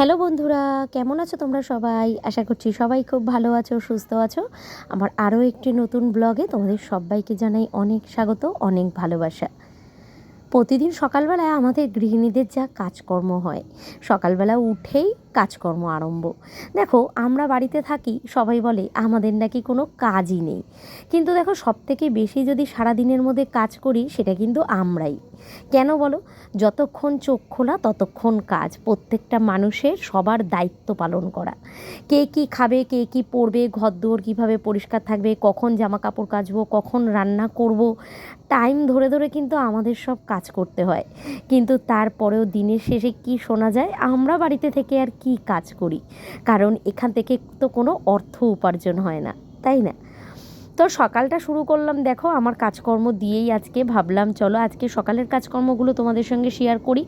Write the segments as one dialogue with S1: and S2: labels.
S1: Hello বন্ধুরা, কেমন আছো তোমরা সবাই? আশা করছি সবাই খুব ভালো আছো, সুস্থ আছো। আমার আরও একটি নতুন ব্লগে তোমাদের সবাইকে জানাই অনেক স্বাগত, অনেক ভালোবাসা। প্রতিদিন সকালবেলায় আমাদের গৃহিণীদের যা কাজকর্ম হয়, সকালবেলা উঠেই কাজকর্ম আরম্ভ। দেখো, আমরা বাড়িতে থাকি, সবাই বলে, আমাদের নাকি কোনো কাজই নেই। কিন্তু দেখো সব থেকে বেশি যদি সারাদিনের মধ্যে কাজ করি, সেটা কিন্তু আমরাই। কেন বলো? যতক্ষণ চোখ খোলা, ততক্ষণ কাজ। প্রত্যেকটা মানুষের সবার দায়িত্ব পালন করা। কে কী খাবে, কে কী পরবে ঘর দুয়ার কীভাবে পরিষ্কার থাকবে, কখন জামা কাপড় কাচবো, কখন রান্না করব টাইম ধরে ধরে কিন্তু আমাদের সব কাজ করতে হয়। কিন্তু তারপরেও দিনের শেষে কি শোনা যায়? আমরা বাড়িতে থেকে আর কি কাজ করি? কারণ এখান থেকে তো কোনো অর্থ উপার্জন হয় না, তাই না? তো সকালটা শুরু করলাম, দেখো আমার কাজকর্ম দিয়েই আজকে ভাবলাম, চলো আজকে সকালের কাজকর্মগুলো তোমাদের সঙ্গে শেয়ার করি।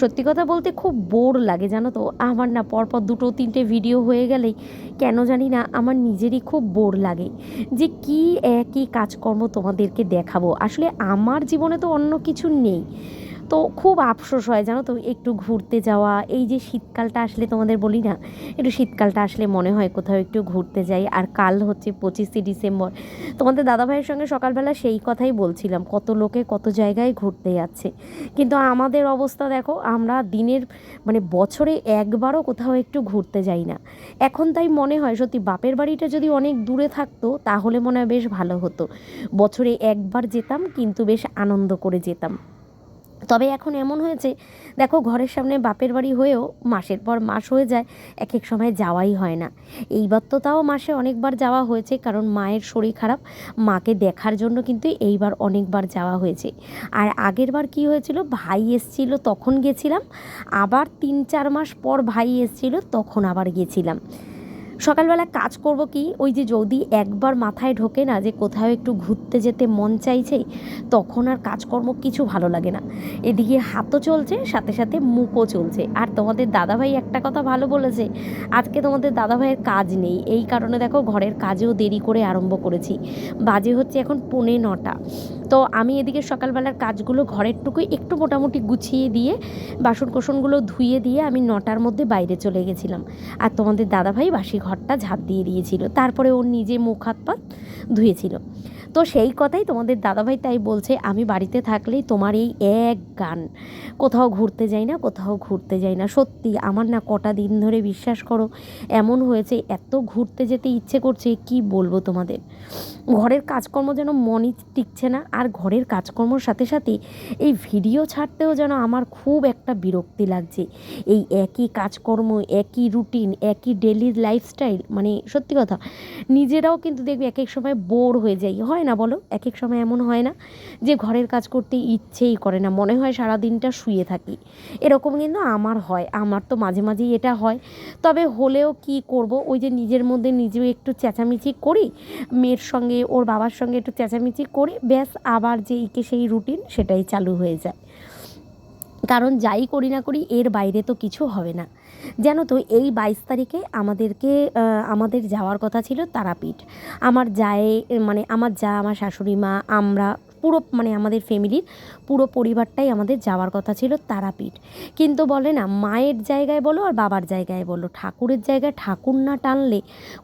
S1: সত্যি কথা বলতে খুব বোর লাগে জানো তো, আমার না পরপর দুটো তিনটে ভিডিও হয়ে গেলেই, কেন জানি না আমার নিজেরই খুব বোর লাগে। যে কি একই কাজকর্ম তোমাদেরকে দেখাবো, আসলে আমার জীবনে তো অন্য কিছু নেই। তো খুব আফসোস হয়, জানো তো? একটু ঘুরতে যাওয়া, এই যে শীতকালটা আসলে তোমাদের বলি না, একটু শীতকালটা আসলে মনে হয় কোথাও একটু ঘুরতে যাই, আর কাল হচ্ছে পঁচিশে ডিসেম্বর। তোমাদের দাদাভাইয়ের সঙ্গে সকালবেলা সেই কথাই বলছিলাম, কত লোকে কত জায়গায় ঘুরতে যাচ্ছে। কিন্তু আমাদের অবস্থা দেখো, আমরা দিনের মানে বছরে একবারও কোথাও একটু ঘুরতে যাই না। এখন তাই মনে হয়, সত্যি বাপের বাড়িটা যদি অনেক দূরে থাকতো, তাহলে মনে হয় বেশ ভালো হতো। বছরে একবার যেতাম, কিন্তু বেশ আনন্দ করে যেতাম। তবে এখন এমন হয়েছে, দেখো ঘরের সামনে বাপের বাড়ি হয়েও মাসের পর মাস হয়ে যায় এক এক সময় যাওয়াই হয় না। এইবার তো তাও মাসে অনেকবার যাওয়া হয়েছে, কারণ মায়ের শরীর খারাপ, মাকে দেখার জন্য কিন্তু এইবার অনেকবার যাওয়া হয়েছে। আর আগের বার কী হয়েছিল, ভাই এসছিল, তখন গেছিলাম, আবার তিন চার মাস পর ভাই এসছিল, তখন আবার গেছিলাম। সকালবেলা কাজ করব কি? ওই যে যদি একবার মাথায় ঢোকে না যে কোথাও একটু ঘুরতে যেতে মন চাইছে, তখন আর কাজকর্ম কিছু ভালো লাগে না। এদিকে হাতও চলছে, সাথে সাথে মুখও চলছে। আর তোমাদের দাদাভাই একটা কথা ভালো বলেছে, আজকে তোমাদের দাদাভাইয়ের কাজ নেই। এই কারণে দেখো, ঘরের কাজেও দেরি করে আরম্ভ করেছি। বাজে হচ্ছে এখন পৌনে নটা। তো আমি এদিকে সকালবেলার কাজগুলো ঘরের টুকুই একটু মোটামুটি গুছিয়ে দিয়ে বাসন কোসনগুলো ধুয়ে দিয়ে আমি নটার মধ্যে বাইরে চলে গেছিলাম। আর তোমাদের দাদাভাই বাসি ঘরটা ঝাঁপ দিয়ে দিয়েছিল। তারপরে ওর নিজে মুখ হাত পা ধুয়েছিল। তো সেই কথাই তোমাদের দাদাভাই তাই বলছে, আমি বাড়িতে থাকলেই তোমার এই এক গান। কোথাও ঘুরতে যাই না, কোথাও ঘুরতে যাই না। সত্যি, আমার না কটা দিন ধরে বিশ্বাস করো, এমন হয়েছে, এত ঘুরতে যেতে ইচ্ছে করছে, কি বলব তোমাদের? ঘরের কাজকর্ম যেন মনই টিকছে না, আর ঘরের কাজকর্মর সাথে সাথে এই ভিডিও ছাড়তেও যেন আমার খুব একটা বিরক্তি লাগছে। এই একই কাজকর্ম, একই রুটিন একই ডেলি লাইফস্টাইল মানে সত্যি কথা, নিজেরাও কিন্তু দেখবি এক এক সময় বোর হয়ে যাই হয় না বলো? এক এক সময় এমন হয় না যে ঘরের কাজ করতে ইচ্ছেই করে না, মনে হয় সারা দিনটা শুয়ে থাকি। এরকম কিন্তু আমার হয়, আমার তো মাঝে মাঝেই এটা হয়। তবে হলেও কি করব? ওই যে নিজের মধ্যে নিজেও একটু চেঁচামেচি করি, মেয়ের সঙ্গে ওর বাবার সঙ্গে একটু চেঁচামেচি করে ব্যাস আবার যেইকে সেই রুটিন সেটাই চালু হয়ে যায়। কারণ যাই করি না করি এর বাইরে তো কিছু হবে না। যেন তো এই বাইশ তারিখে আমাদেরকে আমাদের যাওয়ার কথা ছিল তারাপীঠ। আমার যায় মানে আমার যা, আমার শাশুড়ি মা, আমরা পুরো মানে আমাদের ফ্যামিলির পুরো পরিবারটাই আমাদের যাওয়ার কথা ছিল তারাপীঠ। কিন্তু বলে না, মায়ের জায়গায় বলো আর বাবার জায়গায় বলো। ঠাকুরের জায়গায় ঠাকুর না টানলে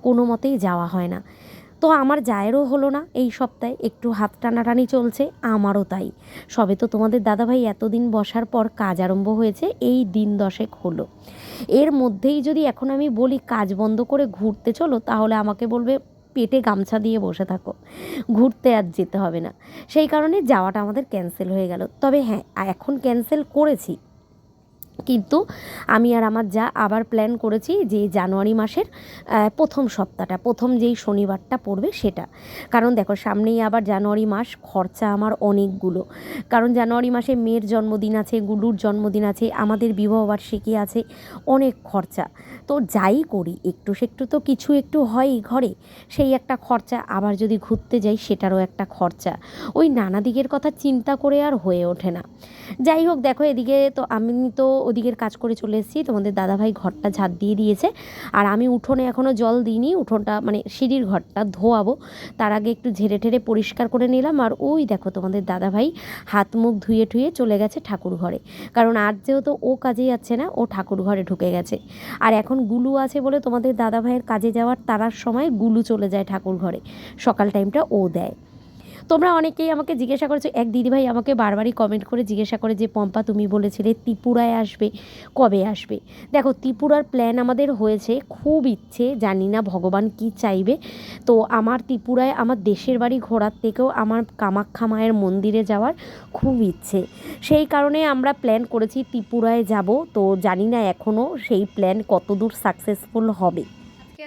S1: কোনো মতেই যাওয়া হয় না। তো আমার জায়েরও হলো না এই সপ্তাহে। একটু হাত টানাটানি চলছে, আমারও তাই। সবে তো তোমাদের দাদাভাই এতদিন বসার পর কাজ আরম্ভ হয়েছে, এই দিন দশেক হলো। এর মধ্যেই যদি এখন আমি বলি কাজ বন্ধ করে ঘুরতে চলো, তাহলে আমাকে বলবে, পেটে গামছা দিয়ে বসে থাকো। ঘুরতে আর যেতে হবে না। সেই কারণে যাওয়াটা আমাদের ক্যান্সেল হয়ে গেল। তবে হ্যাঁ এখন ক্যান্সেল করেছি। কিন্তু আমি আর আমার যা আবার প্ল্যান করেছি যে জানুয়ারি মাসের প্রথম সপ্তাহটা, প্রথম যেই শনিবারটা পড়বে সেটা। কারণ দেখো, সামনেই আবার জানুয়ারি মাস, খরচা আমার অনেকগুলো। কারণ জানুয়ারি মাসে মেয়ের জন্মদিন আছে, গুলুর জন্মদিন আছে, আমাদের বিবাহবার্ষিকী আছে, অনেক খরচা। তো যাই করি, একটু সেকটু তো কিছু একটু হয়ই ঘরে, সেই একটা খরচা, আবার যদি ঘুরতে যাই সেটারও একটা খরচা। ওই নানা দিকের কথা চিন্তা করে আর হয়ে ওঠে না। যাই হোক, দেখো, এদিকে তো আমি তো
S2: ওদিকের কাজ করে চলে এসেছি। তোমাদের দাদাভাই ঘরটা ঝাঁট দিয়ে দিয়েছে। আর আমি উঠোনে এখনও জল দিইনি, উঠোনটা মানে সিঁড়ির ঘরটা ধোয়াবো। তার আগে একটু ঝেড়ে ঠেড়ে পরিষ্কার করে নিলাম। আর ওই দেখো তোমাদের দাদাভাই হাত মুখ ধুয়ে ঠুয়ে চলে গেছে ঠাকুর ঘরে। কারণ আর যেহেতু ও কাজে যাচ্ছে না, ও ঠাকুর ঘরে ঢুকে গেছে। আর এখন গুলু আছে বলে তোমাদের দাদাভাইয়ের কাজে যাওয়ার তারার সময় গুলু চলে যায় ঠাকুর ঘরে। সকাল টাইমটা ও দেয়। তোমরা অনেকেই আমাকে জিজ্ঞাসা করেছ, এক দিদিভাই আমাকে বারবারই কমেন্ট করে জিজ্ঞাসা করে যে, পম্পা, তুমি বলেছিলে ত্রিপুরায় আসবে, কবে আসবে? দেখো, ত্রিপুরার প্ল্যান আমাদের হয়েছে, খুব ইচ্ছে, জানি না ভগবান কি চাইবে। তো আমার ত্রিপুরায়, আমার দেশের বাড়ি ঘোরার থেকেও আমার কামাখ্যা মায়ের মন্দিরে যাওয়ার খুব ইচ্ছে। সেই কারণে আমরা প্ল্যান করেছি ত্রিপুরায় যাব। তো জানি না এখনও সেই প্ল্যান কতদূর সাকসেসফুল হবে।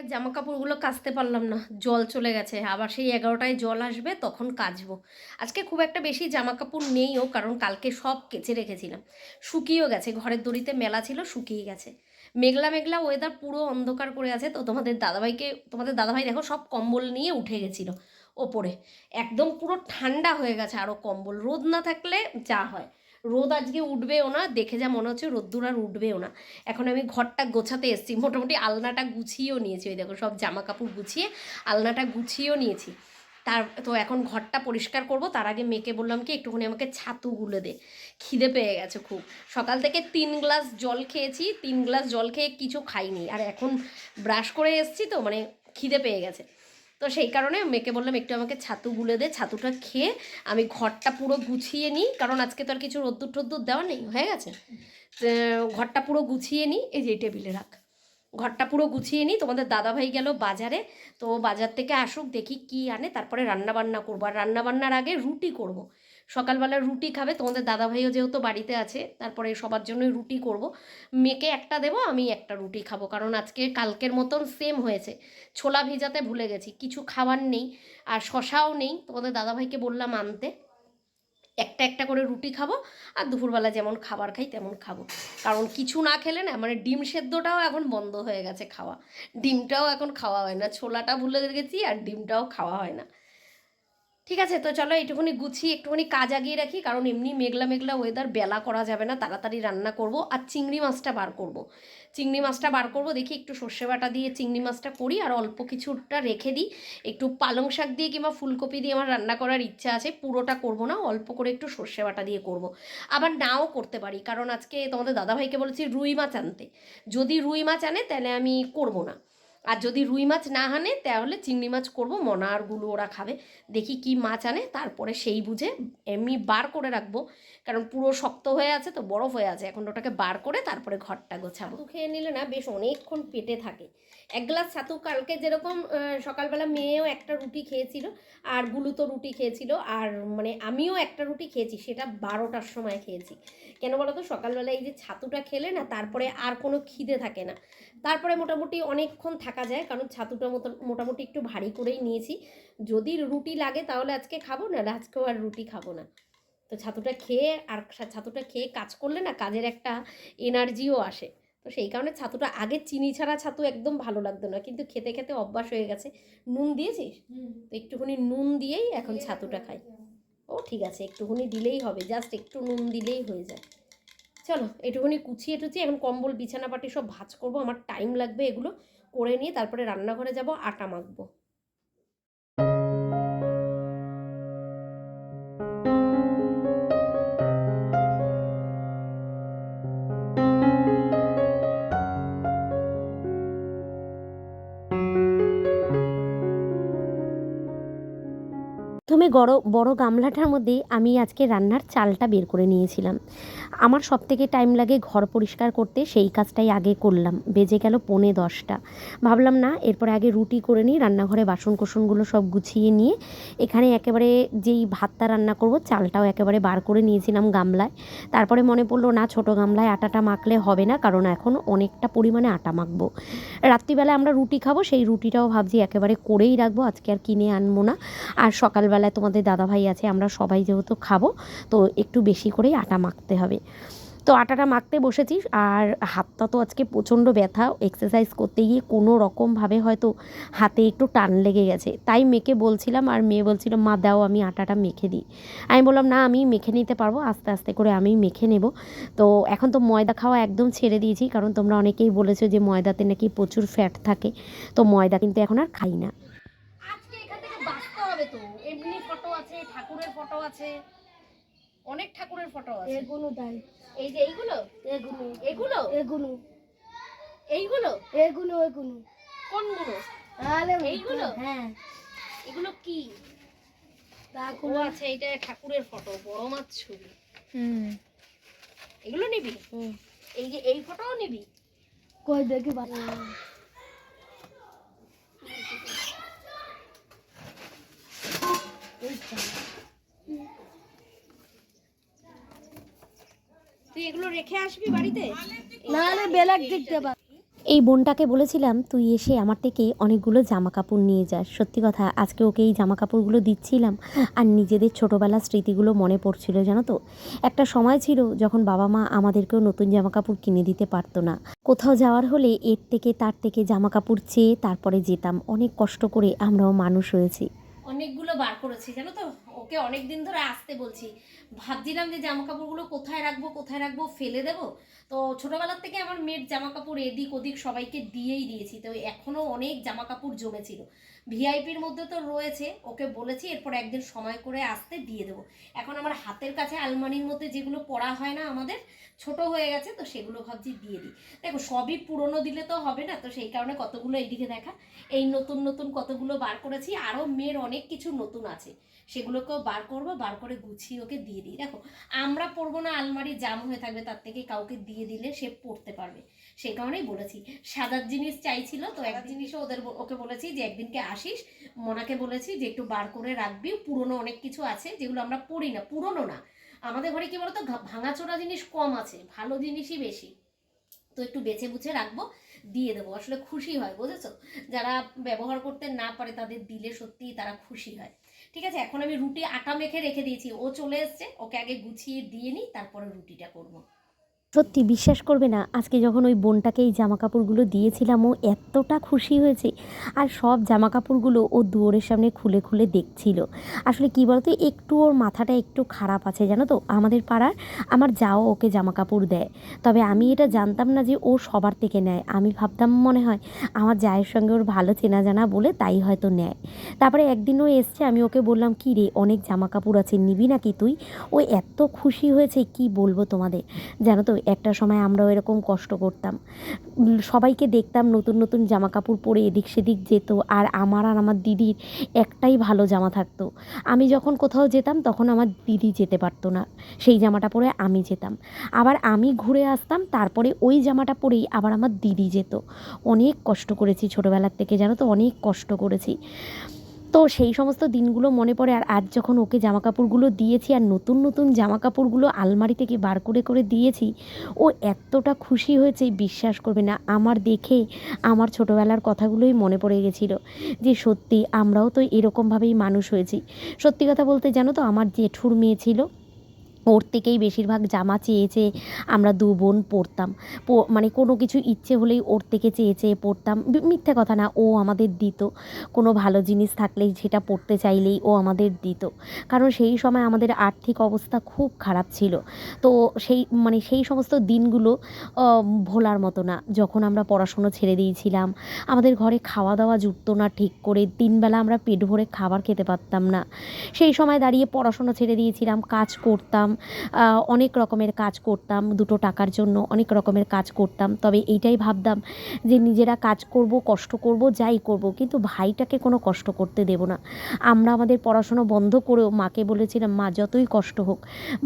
S1: আর জামা কাপড়গুলো কাচতে পারলাম না, জল চলে গেছে। আবার সেই এগারোটায় জল আসবে, তখন কাচবো। আজকে খুব একটা বেশি জামা কাপড় নেইও, কারণ কালকে সব কেচে রেখেছিলাম। শুকিয়েও গেছে, ঘরের দড়িতে মেলা ছিল, শুকিয়ে গেছে। মেঘলা মেঘলা ওয়েদার পুরো অন্ধকার করে আছে, তো তোমাদের দাদাভাইকে, তোমাদের দাদাভাই দেখো সব কম্বল নিয়ে উঠে গেছিল। ওপরে। একদম পুরো ঠান্ডা হয়ে গেছে আরও কম্বল। রোদ না থাকলে যা হয়। রোদ আজকে উঠবেও না, দেখে যা মনে হচ্ছে রোদ্দুর আর উঠবেও না। এখন আমি ঘরটা গোছাতে এসেছি। মোটামুটি আলনাটা গুছিয়েও নিয়েছি। ওই দেখো সব জামা কাপড় গুছিয়ে আলনাটা গুছিয়েও নিয়েছি। তার, তো এখন ঘরটা পরিষ্কার করব। তার আগে মেয়েকে বললাম কি, একটুখানি আমাকে ছাতু গুলে দে। খিদে পেয়ে গেছে খুব। সকাল থেকে তিন গ্লাস জল খেয়েছি। তিন গ্লাস জল খেয়ে কিছু খাইনি। আর এখন ব্রাশ করে এসেছি তো মানে খিদে পেয়ে গেছে। তো সেই কারণে মেয়েকে বললাম, একটু আমাকে ছাতু গুলে দে, ছাতুটা খেয়ে আমি ঘরটা পুরো গুছিয়ে নিই। কারণ আজকে তো আর কিছু রোদ্দুর টোদ্দুর দেওয়া নেই, হয়ে গেছে? ঘরটা পুরো গুছিয়ে নিই, এই যে টেবিলে রাখ। ঘরটা পুরো গুছিয়ে নিই, তোমাদের দাদাভাই গেল বাজারে। তো বাজার থেকে আসুক, দেখি কি আনে, তারপরে রান্না বান্না করব। আর রান্না বান্নার আগে রুটি করব। সকালবেলা রুটি খাবে, তোমাদের দাদাভাইও যেহেতু বাড়িতে আছে, তারপরে সবার জন্যই রুটি করব। মেয়েকে একটা দেবো, আমি একটা রুটি খাব, কারণ আজকে কালকের মতন সেম হয়েছে। ছোলা ভিজাতে ভুলে গেছি, কিছু খাবার নেই, আর শশাও নেই, তোমাদের দাদাভাইকে বললাম আনতে। একটা একটা করে রুটি খাব, আর দুপুরবেলা যেমন খাবার খাই তেমন খাব। কারণ কিছু না খেলে না মানে ডিম সেদ্ধটাও এখন বন্ধ হয়ে গেছে খাওয়া। ডিমটাও এখন খাওয়া হয় না, ছোলাটা ভুলে গেছি, আর ডিমটাও খাওয়া হয় না। ঠিক আছে, তো চলো একটুখানি গুছিয়ে, একটুখানি কাজ আগিয়ে রাখি, কারণ এমনি মেঘলা মেঘলা ওয়েদার বেলা করা যাবে না, তাড়াতাড়ি রান্না করব আর চিংড়ি মাছটা বার করব। চিংড়ি মাছটা বার করব, দেখি একটু সর্ষে বাটা দিয়ে চিংড়ি মাছটা করি, আর অল্প কিছুটা রেখে দিই একটু পালং শাক দিয়ে কিংবা ফুলকপি দিয়ে আমার রান্না করার ইচ্ছা আছে, পুরোটা করব না, অল্প করে একটু সর্ষে বাটা দিয়ে করব। আবার নাও করতে পারি, কারণ আজকে তোমাদের দাদাভাইকে বলেছি রুই মাছ আনতে যদি রুই মাছ আনে, তাহলে আমি করব না আর যদি রুই মাছ না আনে, তাহলে চিংড়ি মাছ করব মনা আরগুলো ওরা খাবে। দেখি কি মাছ আনে, তারপরে সেই বুঝে এমনি বার করে রাখব। কারণ পুরো শক্ত হয়ে আছে তো, বরফ হয়ে আছে, এখন ওটাকে বার করে তারপরে ঘরটা গোছাবো। খেয়ে নিলে না বেশ অনেকক্ষণ পেটে থাকে। এক গ্লাস ছাতু কালকে যেরকম সকালবেলা মেয়েও একটা রুটি খেয়েছিল, আর গুলু তো রুটি খেয়েছিল, আর মানে আমিও একটা রুটি খেয়েছি, সেটা বারোটার সময় খেয়েছি। কেন বলো তো সকালবেলা এই যে ছাতুটা খেলে না, তারপরে আর কোনো খিদে থাকে না। তারপরে মোটামুটি অনেকক্ষণ থাকা যায় কারণ ছাতুটা মতো মোটামুটি একটু ভারী করেই নিয়েছি। যদি রুটি লাগে তাহলে আজকে খাব না আজকেও আর রুটি খাব না। তো ছাতুটা খেয়ে আর ছাতুটা খেয়ে কাজ করলে না কাজের একটা এনার্জিও আসে। তো সেই কারণে ছাতুটা আগে চিনি ছাড়া ছাতু একদম ভালো লাগতো না কিন্তু খেতে খেতে অভ্যাস হয়ে গেছে। নুন দিয়েছিস? তো একটুখানি নুন দিয়েই এখন ছাতুটা খাই। ও ঠিক আছে একটুখানি দিলেই হবে জাস্ট একটু নুন দিলেই হয়ে যায়। চলো এটুকুনি কুচিয়ে টুচিয়ে এখন কম্বল বিছানা পাটি সব ভাজ করব, আমার টাইম লাগবে এগুলো, করে নিয়ে তারপরে রান্নাঘরে যাব, আটা মাখবো।
S2: প্রথমে বড় বড় গামলাটার মধ্যে আমি আজকে রান্নার চালটা বের করে নিয়েছিলাম। আমার সব থেকে টাইম লাগে ঘর পরিষ্কার করতে, সেই কাজটাই আগে করলাম। বেজে গেল পৌনে দশটা। ভাবলাম না, এরপরে আগে রুটি করে নিই, রান্নাঘরে বাসন কোসনগুলো সব গুছিয়ে নিয়ে, এখানে একেবারে যেই ভাতটা রান্না করব, চালটাও একেবারে বার করে নিয়েছিলাম গামলায়। তারপরে মনে পড়ল, না, ছোট গামলায় আটাটা মাখলে হবে না, কারণ এখন অনেকটা পরিমাণে আটা মাখবো। রাত্রিবেলায় আমরা রুটি খাব, সেই রুটিটাও ভাবছি একেবারে করেই রাখব, আজকে আর কিনে আনব না। আর সকালবেলায় তোমাদের দাদাভাই আছে, আমরা সবাই যেহেতু খাব, তো একটু বেশি করেই আটা মাখতে হবে।
S1: তো আটাটা মাখতে বসেছি, আর হাতটা তো আজকে প্রচণ্ড ব্যথা এক্সারসাইজ করতে গিয়ে কোনো রকমভাবে হয়তো হাতে একটু টান লেগে গেছে। তাই মেয়েকে বলছিলাম, আর মেয়ে বলছিল, মা, দাও, আমি আটাটা মেখে দিই। আমি বললাম, না, আমি মেখে নিতে পারব, আস্তে আস্তে করে আমি মেখে নেব। তো এখন তো ময়দা খাওয়া একদম ছেড়ে দিয়েছি, কারণ তোমরা অনেকেই বলেছ যে ময়দাতে নাকি প্রচুর ফ্যাট থাকে, তো ময়দা কিন্তু এখন আর খাই না।
S3: আজকে এখান থেকে হবে তো। ঠাকুরের ফটো আছে। অনেক ঠাকুরের ফটো আছে।
S4: এগুলো তাই।
S3: এই যে এইগুলো?
S4: এগুলো
S3: এগুলো?
S4: এগুলো
S3: এইগুলো?
S4: এগুলো এগুলো
S3: কোনগুলো?
S4: আরে
S3: এইগুলো?
S4: হ্যাঁ।
S3: এগুলো কি? ও আচ্ছা এটা ঠাকুরের ফটো বড় মাছ ছবি।
S4: হুম।
S3: এগুলো নিবি?
S4: হুম।
S3: এই যে এই ফটোও নিবি?
S4: কই দেখি বা
S3: তুই এগুলো রেখে আসবি বাড়িতে?
S4: নাহলে বেলার দেখতে পা
S1: এই বোনটাকে বলেছিলাম তুই এসে আমার থেকে অনেকগুলো জামা কাপড় নিয়ে যাস সত্যি কথা আজকে ওকে এই জামা কাপড়গুলো দিচ্ছিলাম। আর নিজেদের ছোটোবেলার স্মৃতিগুলো মনে পড়ছিল জানো তো? একটা সময় ছিল যখন বাবা মা আমাদেরকেও নতুন জামা কাপড় কিনে দিতে পারতো না। কোথাও যাওয়ার হলে এর থেকে তার থেকে জামা কাপড় চেয়ে তারপরে যেতাম। অনেক কষ্ট করে আমরাও মানুষ হয়েছি।
S3: অনেকগুলো বার করেছি, জানো তো? ওকে অনেক দিন ধরে আসতে বলছি। ভাবছিলাম যে জামা কাপড়গুলো কোথায় রাখব কোথায় রাখব, ফেলে দেব? তো ছোটবেলার থেকে আমার মেয়ের জামা কাপড় এদিক ওদিক সবাইকে দিয়েই দিয়েছি। তো এখনও অনেক জামা কাপড় জমেছিল। ভিআইপির মধ্যে তো রয়েছে, ওকে বলেছি, এরপর একদিন সময় করে আসতে দিয়ে দেবো। এখন আমার হাতের কাছে আলমারির মধ্যে যেগুলো পড়া হয় না আমাদের, ছোট হয়ে গেছে, তো সেগুলো ভাবছি দিয়ে দিই। দেখো, সবই পুরনো দিলে তো হবে না, তো সেই কারণে কতগুলো এইদিকে দেখা। এই নতুন নতুন কতগুলো বার করেছি, আরও মেয়ের অনেক কিছু নতুন আছে। সেগুলোকেও বার করব, বার করে গুছিয়ে ওকে দিয়ে দিই। দেখো, আমরা পরবো না আলমারি জাম হয়ে থাকবে, তার থেকে কাউকে দিয়ে দিলে সে পড়তে পারবে। সেই কারণেই বলেছি। সাদার জিনিস চাইছিল তো এক জিনিসও ওদের ওকে বলেছি যে একদিনকে আসিস। মনাকে বলেছি যে একটু বার করে রাখবি। পুরনো অনেক কিছু আছে যেগুলো আমরা পড়ি না পুরনো না। আমাদের ঘরে কি বলতো ভাঙাচোরা জিনিস কম আছে ভালো জিনিসই বেশি। তো একটু বেছে বুঝে রাখব দিয়ে দেবো। আসলে খুশি হয় বুঝেছ? যারা ব্যবহার করতে না পারে তাদের দিলে সত্যিই তারা খুশি হয়। ঠিক আছে এখন আমি রুটি আটা মেখে রেখে দিয়েছি। ও চলে এসছে ওকে আগে গুছিয়ে দিয়ে নিই তারপরে রুটিটা করব।
S1: সত্যি বিশ্বাস করবে না। আজকে যখন ওই বোনটাকে এই জামা কাপড়গুলো দিয়েছিলাম, ও এতটা খুশি হয়েছে। আর সব জামা কাপড়গুলো ও দুয়ারের সামনে খুলে খুলে দেখছিল। আসলে কী বলতো, একটু ওর মাথাটা একটু খারাপ আছে, জানো তো? আমাদের পাড়ার আমার যাও ওকে জামা কাপড় দেয়। তবে আমি এটা জানতাম না যে ও সবার থেকে নেয়। আমি ভাবতাম মনে হয়, আমার জায়ের সঙ্গে ওর ভালো চেনা জানা বলে তাই হয়তো নেয়। তারপরে একদিন ও এসছে, আমি ওকে বললাম, কী রে, অনেক জামা কাপড় আছে, নিবি নাকি তুই? ও এত খুশি হয়েছে, কি বলব তোমাদের? জানো তো একটা সময় আমরাও এরকম কষ্ট করতাম। সবাইকে দেখতাম নতুন নতুন জামা কাপড় পরে এদিক সেদিক যেত আর আমার আর আমার দিদির একটাই ভালো জামা থাকতো। আমি যখন কোথাও যেতাম তখন আমার দিদি যেতে পারতো না, সেই জামাটা পরে আমি যেতাম। আবার আমি ঘুরে আসতাম, তারপরে ওই জামাটা পরেই আবার আমার দিদি যেত। অনেক কষ্ট করেছি ছোটোবেলার থেকে, জানো তো? অনেক কষ্ট করেছি। তো সেই সমস্ত দিনগুলো মনে পড়ে আর আজ যখন ওকে জামা কাপড়গুলো দিয়েছি আর নতুন নতুন জামা কাপড়গুলো আলমারি থেকে বার করে করে দিয়েছি, ও এতটা খুশি হয়েছে, বিশ্বাস করবে না। আমার দেখে আমার ছোটোবেলার কথাগুলোই মনে পড়ে গেছিল যে সত্যি আমরাও তো এরকমভাবেই মানুষ হয়েছি। সত্যি কথা বলতে জানো তো, আমার জেঠুর মেয়ে ছিল ওর থেকেই বেশিরভাগ জামা চেয়ে চেয়ে আমরা দু বোন পরতাম মানে কোনো কিছু ইচ্ছে হলেই ওর থেকে চেয়ে চেয়ে পড়তাম। বি- মিথ্যে কথা না, ও আমাদের দিত। কোনো ভালো জিনিস থাকলেই সেটা পড়তে চাইলেই ও আমাদের দিত। কারণ সেই সময় আমাদের আর্থিক অবস্থা খুব খারাপ ছিল। তো সেই মানে সেই সমস্ত দিনগুলো ভোলার মতো না। যখন আমরা পড়াশুনো ছেড়ে দিয়েছিলাম, আমাদের ঘরে খাওয়া দাওয়া জুটতো না ঠিক করে। তিনবেলা আমরা পেট ভরে খাবার খেতে পারতাম না। সেই সময় দাঁড়িয়ে পড়াশোনা ছেড়ে দিয়েছিলাম, কাজ করতাম। অনেক রকমের কাজ করতাম, দুটো টাকার জন্য অনেক রকমের কাজ করতাম। তবে এইটাই ভাবতাম যে নিজেরা কাজ করব, কষ্ট করব, যাই করব, কিন্তু ভাইটাকে কোনো কষ্ট করতে দেব না। আমরা আমাদের পড়াশোনা বন্ধ করেও মাকে বলেছিলাম, মা, যতই কষ্ট হোক,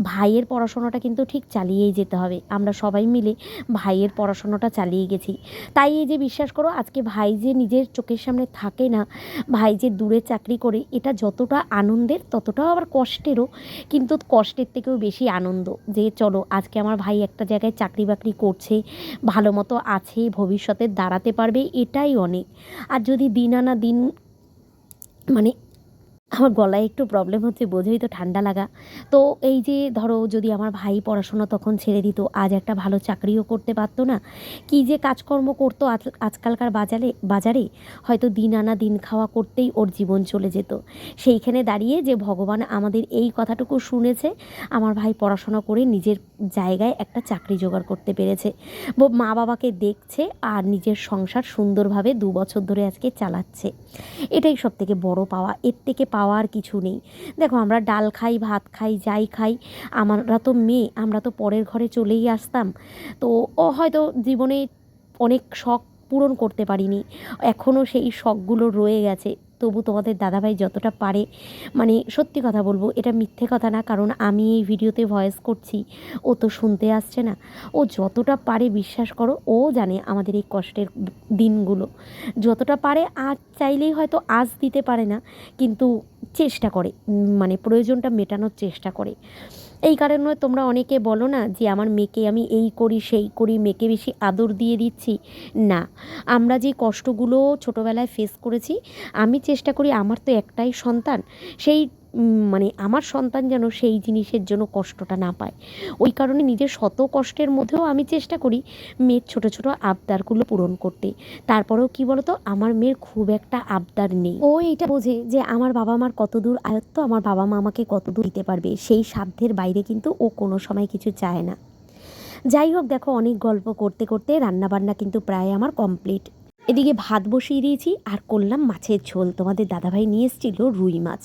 S1: ভাইয়ের পড়াশোনাটা কিন্তু ঠিক চালিয়েই যেতে হবে। আমরা সবাই মিলে ভাইয়ের পড়াশোনাটা চালিয়ে গেছি। তাই এই যে বিশ্বাস করো, আজকে ভাই যে নিজের চোখের সামনে থাকে না, ভাই যে দূরে চাকরি করে, এটা যতটা আনন্দের, ততটাও আবার কষ্টেরও। কিন্তু কষ্টের থেকেও বেশি আনন্দ যে চলো, আজকে আমার ভাই একটা জায়গায় চাকরি বাকরি করছে, ভালো মতো আছে, ভবিষ্যতে দাঁড়াতে পারবে, এটাই অনেক। আর যদি দিন আনা দিন মানে আমার গলায় একটু প্রবলেম হচ্ছে, বোঝোই তো ঠান্ডা লাগা। তো এই যে ধরো যদি আমার ভাই পড়াশোনা তখন ছেড়ে দিত, আজ একটা ভালো চাকরিও করতে পারতো না, কী যে কাজকর্ম করতো আজ- আজকালকার বাজারে বাজারে, হয়তো দিন আনা দিন খাওয়া করতেই ওর জীবন চলে যেত। সেইখানে দাঁড়িয়ে যে ভগবান আমাদের এই কথাটুকু শুনেছে, আমার ভাই পড়াশোনা করে নিজের জায়গায় একটা চাকরি জোগাড় করতে পেরেছে। মা বাবাকে দেখছে আর নিজের সংসার সুন্দরভাবে দু বছর ধরে আজকে চালাচ্ছে। এটাই সব থেকে বড় পাওয়া, এর থেকে পাওয়া আর কিছু নেই। দেখো, আমরা ডাল খাই, ভাত খাই, যাই খাই, আমরা তো মেয়ে, আমরা তো পরের ঘরে চলেই আসতাম। তো ও হয়তো জীবনে অনেক শখ পূরণ করতে পারিনি। এখনও সেই শখগুলো রয়ে গেছে। তবু তোমাদের দাদাভাই যতটা পারে মানে সত্যি কথা বলব, এটা মিথ্যে কথা না, কারণ আমি এই ভিডিওতে ভয়েস করছি, ও তো শুনতে আসছে না। ও যতটা পারে বিশ্বাস করো, ও জানে আমাদের এই কষ্টের দিনগুলো। যতটা পারে আজ চাইলেই হয়তো আজ দিতে পারে না, কিন্তু চেষ্টা করে মানে প্রয়োজনটা মেটানোর চেষ্টা করে। এই কারণে তোমরা অনেকে বলো না যে, আমার মেয়েকে আমি এই করি, সেই করি, মেয়েকে বেশি আদর দিয়ে দিচ্ছি। না, আমরা যে কষ্টগুলো ছোটোবেলায় ফেস করেছি, আমি চেষ্টা করি, আমার তো একটাই সন্তান, সেই মানে আমার সন্তান যেন সেই জিনিসের জন্য কষ্টটা না পায়। ওই কারণে নিজের শত কষ্টের মধ্যেও আমি চেষ্টা করি মেয়ের ছোটো ছোটো আবদারগুলো পূরণ করতে। তারপরেও কি বলতো? আমার মেয়ের খুব একটা আবদার নেই। ও এইটা বোঝে যে আমার বাবা মার কত দূর আয়ত্ত, আমার বাবা মা আমাকে কত দূর দিতে পারবে। সেই সাধ্যের বাইরে কিন্তু ও কোনো সময় কিছু চায় না। যাই হোক, দেখো অনেক গল্প করতে করতে রান্নাবান্না কিন্তু প্রায় আমার কমপ্লিট এদিকে ভাত বসিয়ে দিয়েছি আর করলাম মাছের ঝোল। তোমাদের দাদাভাই নিয়ে এসেছিল রুই মাছ।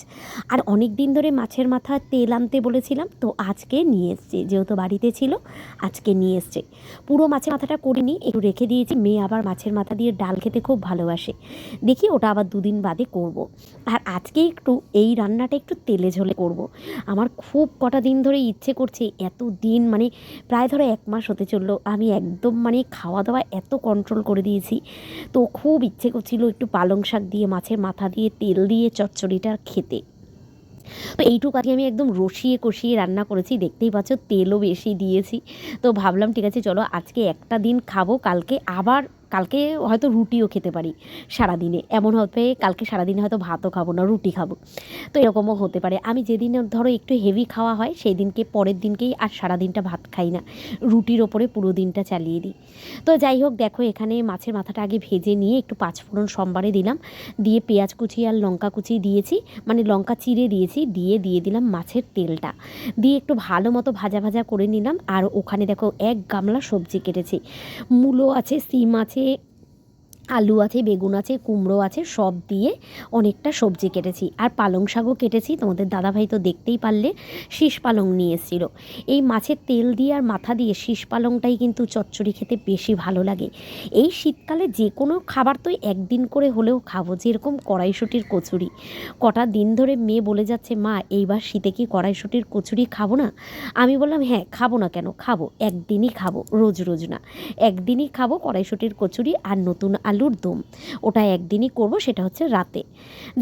S1: আর অনেক দিন ধরে মাছের মাথা তেল আনতে বলেছিলাম, তো আজকে নিয়ে এসছে। যেহেতু বাড়িতে ছিল, আজকে নিয়ে এসছে। পুরো মাছের মাথাটা করিনি, একটু রেখে দিয়েছি। মেয়ে আবার মাছের মাথা দিয়ে ডাল খেতে খুব ভালোবাসে। দেখি ওটা আবার দুদিন বাদে করব। আর আজকে একটু এই রান্নাটা একটু তেলে ঝোলে করব। আমার খুব কটা দিন ধরে ইচ্ছে করছে এত দিন মানে প্রায় ধরো এক মাস হতে চলল, আমি একদম মানে খাওয়া দাওয়া এত কন্ট্রোল করে দিয়েছি। তো খুব ইচ্ছে করছিল একটু পালং শাক দিয়ে, মাছের মাথা দিয়ে, তেল দিয়ে, চচ্চড়িটা খেতে। তো এইটুকু আজকে আমি একদম রসিয়ে কষিয়ে রান্না করেছি, দেখতেই পাচ্ছ তেলও বেশি দিয়েছি। তো ভাবলাম ঠিক আছে, চলো আজকে একটা দিন খাব, কালকে আবার কালকে হয়তো রুটিও খেতে পারি সারাদিনে। এমন হবে, কালকে সারাদিনে হয়তো ভাতও খাব না, রুটি খাব। তো এরকমও হতে পারে। আমি যেদিন ধরো একটু হেভি খাওয়া হয় সেই দিনকে পরের দিনকেই আর সারাদিনটা ভাত খাই না। রুটির ওপরে পুরো দিনটা চালিয়ে দিই। তো যাই হোক, দেখো এখানে মাছের মাথাটা আগে ভেজে নিয়ে একটু পাঁচফোড়ন সোমবারে দিলাম। দিয়ে পেঁয়াজ কুচি আর লঙ্কা কুচি দিয়েছি মানে লঙ্কা চিড়ে দিয়েছি, দিয়ে দিয়ে দিলাম মাছের তেলটা। দিয়ে একটু ভালো মতো ভাজা ভাজা করে নিলাম। আর ওখানে দেখো এক গামলা সবজি কেটেছি। মূলো আছে, সিম আছে ঠিক আলু আছে, বেগুন আছে, কুমড়ো আছে, সব দিয়ে অনেকটা সবজি কেটেছি। আর পালং শাকও কেটেছি, তোমাদের দাদাভাই তো দেখতেই পারলে, শীষ পালং নিয়ে এসেছিল। এই মাছের তেল দিয়ে আর মাথা দিয়ে শীষ পালংটাই কিন্তু চচ্চড়ি খেতে বেশি ভালো লাগে। এই শীতকালে যে কোনো খাবার তো একদিন করে হলেও খাব, যেরকম কড়াইশুটির কচুরি। কটা দিন ধরে মেয়ে বলে যাচ্ছে, মা, এইবার শীতে কি কড়াইশুটির কচুরি খাব না? আমি বললাম হ্যাঁ খাব না কেন? খাব, একদিনই খাব, রোজ রোজ না। একদিনই খাব কড়াইশুটির কচুরি আর নতুন আলুর দম। ওটা একদিনই করব, সেটা হচ্ছে রাতে।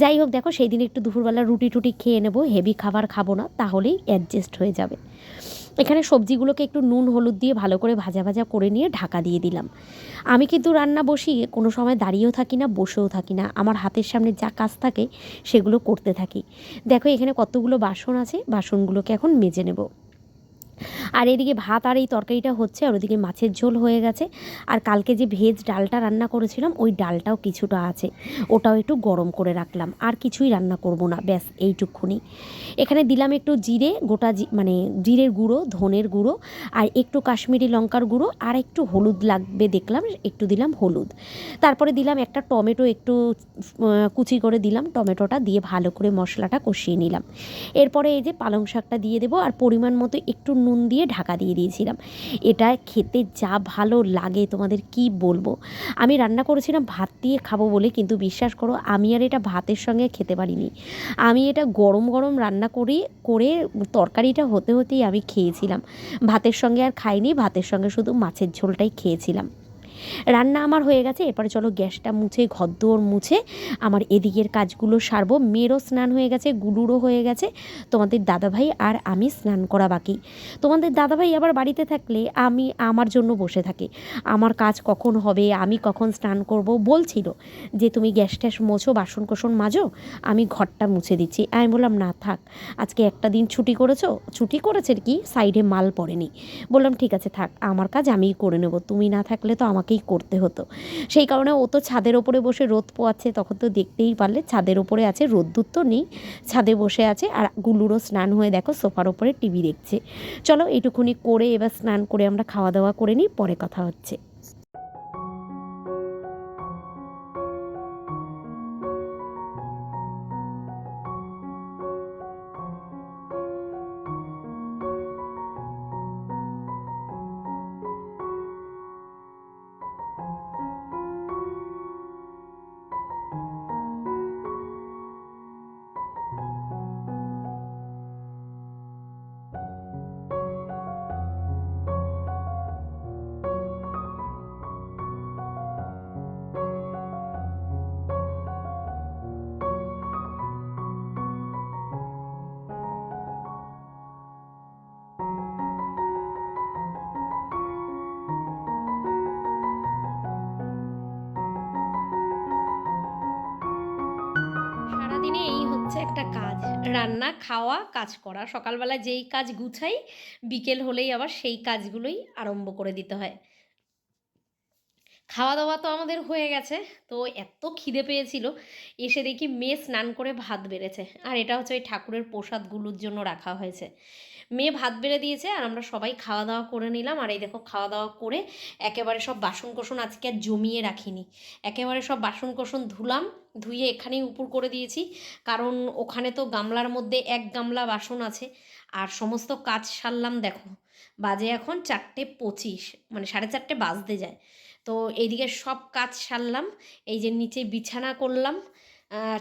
S1: যাই হোক, দেখো সেই দিন একটু দুপুরবেলা রুটি টুটি খেয়ে নেব, হেভি খাবার খাব না, তাহলেই অ্যাডজাস্ট হয়ে যাবে। এখানে সবজিগুলোকে একটু নুন, হলুদ দিয়ে ভালো করে ভাজা ভাজা করে নিয়ে ঢাকা দিয়ে দিলাম। আমি কিন্তু রান্না বসিয়ে কোনো সময় দাঁড়িয়েও থাকি না, বসেও থাকি না। আমার হাতের সামনে যা কাজ থাকে, সেগুলো করতে থাকি। দেখো, এখানে কতগুলো বাসন আছে, বাসনগুলোকে এখন মেজে নেব। আর এদিকে ভাত আর এই তরকারিটা হচ্ছে, আর ওদিকে মাছের ঝোল হয়ে গেছে। আর কালকে যে ভেজ ডালটা রান্না করেছিলাম, ওই ডালটাও কিছুটা আছে। ওটাও একটু গরম করে রাখলাম, আর কিছুই রান্না করব না, ব্যাস এইটুকুনি। এখানে দিলাম একটু জিরে, গোটা মানে জিরের গুঁড়ো, ধনের গুঁড়ো, আর একটু কাশ্মীরি লঙ্কার গুঁড়ো, আর একটু হলুদ লাগবে দেখলাম, একটু দিলাম হলুদ। তারপরে দিলাম একটা টমেটো একটু কুচি করে দিলাম, টমেটোটা দিয়ে ভালো করে মশলাটা কষিয়ে নিলাম। এরপরে এই যে পালং শাকটা দিয়ে দেবো, আর পরিমাণ মতো একটু নুন দিয়ে ঢাকা দিয়ে দিয়েছিলাম। এটা খেতে যা ভালো লাগে, তোমাদের কি বলব? আমি রান্না করেছিলাম, ভাত দিয়ে খাব বলে, কিন্তু বিশ্বাস করো, আমি আর এটা ভাতের সঙ্গে খেতে পারিনি। আমি এটা গরম গরম রান্না করি, করে তরকারিটা হতে হতেই আমি খেয়েছিলাম। ভাতের সঙ্গে আর খাইনি, ভাতের সঙ্গে শুধু মাছের ঝোলটাই খেয়েছিলাম।
S5: রান্না আমার হয়ে গেছে, এরপরে চলো গ্যাসটা মুছে, ঘর ঘরদোর মুছে, আমার এদিকের কাজগুলো সারবো। মেয়েরও স্নান হয়ে গেছে, গুলুরও হয়ে গেছে, তোমাদের দাদাভাই আর আমি স্নান করা বাকি। তোমাদের দাদাভাই আবার বাড়িতে থাকলে আমি আমার জন্য বসে থাকি। আমার কাজ কখন হবে, আমি কখন স্নান করব বলছিল যে, তুমি গ্যাস ট্যাস মোছো বাসন কোসন মাজো, আমি ঘরটা মুছে দিচ্ছি। আমি বললাম, না, থাক, আজকে একটা দিন ছুটি করেছ, ছুটি করেছে কি, সাইডে মাল পড়েনি। বললাম, ঠিক আছে, থাক, আমার কাজ আমিই করে নেব, তুমি না থাকলে তো আমাকেই করতে হতো। সেই কারণে ও তো ছাদের ওপরে বসে রোদ পোয়াচ্ছে, তখন তো দেখতেই পারলে ছাদের ওপরে আছে, রোদ্দুর তো নেই, ছাদে বসে আছে আর গুলুরও স্নান হয়ে দেখো সোফার ওপরে টিভি দেখছে। চলো এটুকুনি করে এবার স্নান করে আমরা খাওয়া দাওয়া করে নিই, পরে কথা হচ্ছে।
S1: রান্না, খাওয়া, কাজ করা। সকালবেলা যেই কাজ গুছাই, বিকেল হলেই আবার সেই কাজগুলোই আরম্ভ করে দিতে হয়। খাওয়া দাওয়া তো আমাদের হয়ে গেছে, তো এত খিদে পেয়েছিল, এসে দেখি মেয়ে স্নান করে ভাত বেড়েছে। আর এটা হচ্ছে ওই ঠাকুরের প্রসাদগুলোর জন্য রাখা হয়েছে। মেয়ে ভাত বেড়ে দিয়েছে আর আমরা সবাই খাওয়া দাওয়া করে নিলাম। আর এই দেখো খাওয়া দাওয়া করে একেবারে সব বাসন কোসন আজকে আর জমিয়ে রাখিনি। একেবারে সব বাসন কোসন ধুলাম, ধুয়ে এখানেই উপর করে দিয়েছি। কারণ ওখানে তো গামলার মধ্যে এক গামলা বাসন আছে। আর সমস্ত কাজ সারলাম দেখো, বাজে এখন চারটে পঁচিশ মানে সাড়ে চারটে বাজতে যায়। তো এইদিকে সব কাজ সারলাম, এই যে নিচে বিছানা করলাম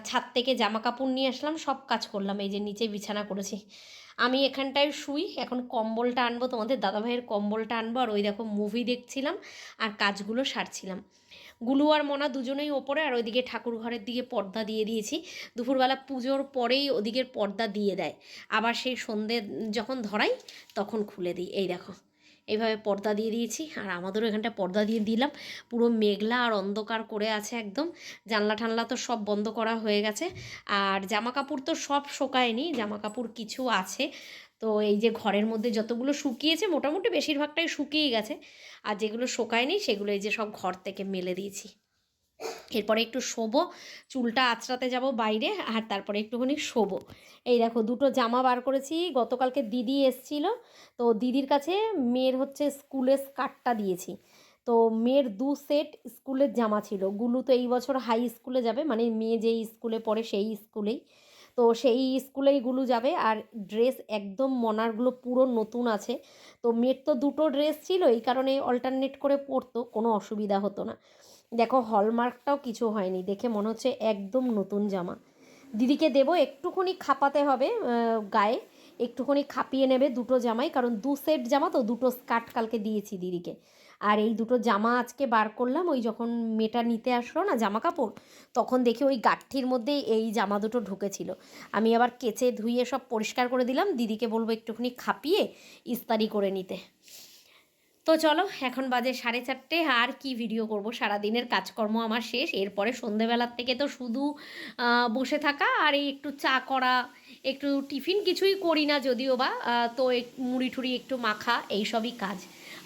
S1: ছাদ থেকে জামা কাপড় নিয়ে আসলাম, সব কাজ করলাম, এই যে নিচে বিছানা করেছি। আমি এখানটায় শুই, এখন কম্বলটা আনব, তোমাদের দাদাভাইয়ের কম্বলটা আনব, আর ওই দেখো মুভি দেখছিলাম আর কাজগুলো সারছিলাম। গুলু আর মনা দুজনেই ওপরে, আর ওইদিকে ঠাকুর ঘরের দিকে পর্দা দিয়ে দিয়েছি। দুপুরবেলা পুজোর পরেই ওদিকের পর্দা দিয়ে দেয়। আবার সেই সন্ধে যখন ধরাই, তখন খুলে দিই। এই দেখো। এইভাবে পর্দা দিয়ে দিয়েছি। আর আমাদেরও এখানটা পর্দা দিয়ে দিলাম। পুরো মেঘলা আর অন্ধকার করে আছে একদম। জানলা ঠানলা তো সব বন্ধ করা হয়ে গেছে। আর জামা কাপড় তো সব শোকায়নি জামা কাপড় কিছু আছে। তো এই যে ঘরের মধ্যে যতগুলো শুকিয়েছে, মোটামুটি বেশিরভাগটাই শুকিয়ে গেছে। আর যেগুলো শোকায়নি, সেগুলো এই যে সব ঘর থেকে মেলে দিয়েছি। এরপরে একটু শোবো, চুলটা আঁচড়াতে যাব বাইরে আর তারপরে একটুখানি শোবো। এই দেখো, দুটো জামা বার করেছি, গতকালকে দিদি এসছিল, তো দিদির কাছে মেয়ের হচ্ছে স্কুলের স্কার্টটা দিয়েছি। তো মেয়ের দু সেট স্কুলের জামা ছিল, গুলু তো এই বছর হাই স্কুলে যাবে মানে মেয়ে যেই স্কুলে পড়ে সেই স্কুলেই। তো সেই স্কুলেই গুলো যাবে আর ড্রেস একদম মনারগুলো পুরো নতুন আছে। তো মেয়ের তো দুটো ড্রেস ছিল, এই কারণে অল্টারনেট করে পরতো, কোনো অসুবিধা হতো না। দেখো হলমার্কটাও কিছু হয়নি, দেখে মনে হচ্ছে একদম নতুন জামা। দিদিকে দেবো, একটুখানি খাপাতে হবে গায়ে, একটুখানি খাপিয়ে নেবে দুটো জামাই, কারণ দু সেট জামা তো, দুটো স্কার্ট কালকে দিয়েছি দিদিকে। আর এই দুটো জামা আজকে বার করলাম, ওই যখন মেয়েটা নিতে আসলো না জামা কাপড়, তখন দেখি ওই গাঠির মধ্যে এই জামা দুটো ঢুকেছিল। আমি আবার কেচে ধুয়ে সব পরিষ্কার করে দিলাম, দিদিকে বলব একটুখানি খাপিয়ে ইস্তারি করে নিতে। তো চলো, এখন বাজে সাড়ে চারটে, আর কি ভিডিও করব? সারা দিনের কাজকর্ম আমার শেষ, এরপরে সন্ধেবেলার থেকে তো শুধু বসে থাকা, আর এই একটু চা করা, একটু টিফিন কিছুই করি না যদিও বা তো মুড়ি ঠুড়ি একটু মাখা, এইসবই কাজ।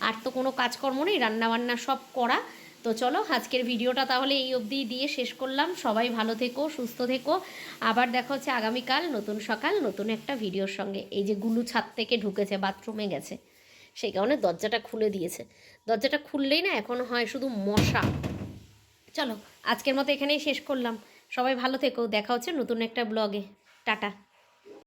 S1: আর তো কোনো কাজকর্ম নেই, রান্নাবান্না সব করা। তো চলো, আজকের ভিডিওটা তাহলে এই অবধি দিয়ে শেষ করলাম। সবাই ভালো থেকো, সুস্থ থেকো। আবার দেখা হচ্ছে আগামীকাল নতুন সকাল, নতুন একটা ভিডিওর সঙ্গে। এই যে গুলু ছাদ থেকে ঢুকেছে বাথরুমে গেছে। সেই কারণে দরজাটা খুলে দিয়েছে। দরজাটা খুললেই না এখন হয় শুধু মশা। চলো, আজকের মতো এখানেই শেষ করলাম। সবাই ভালো থেকো, দেখা হচ্ছে নতুন একটা ব্লগে। টাটা।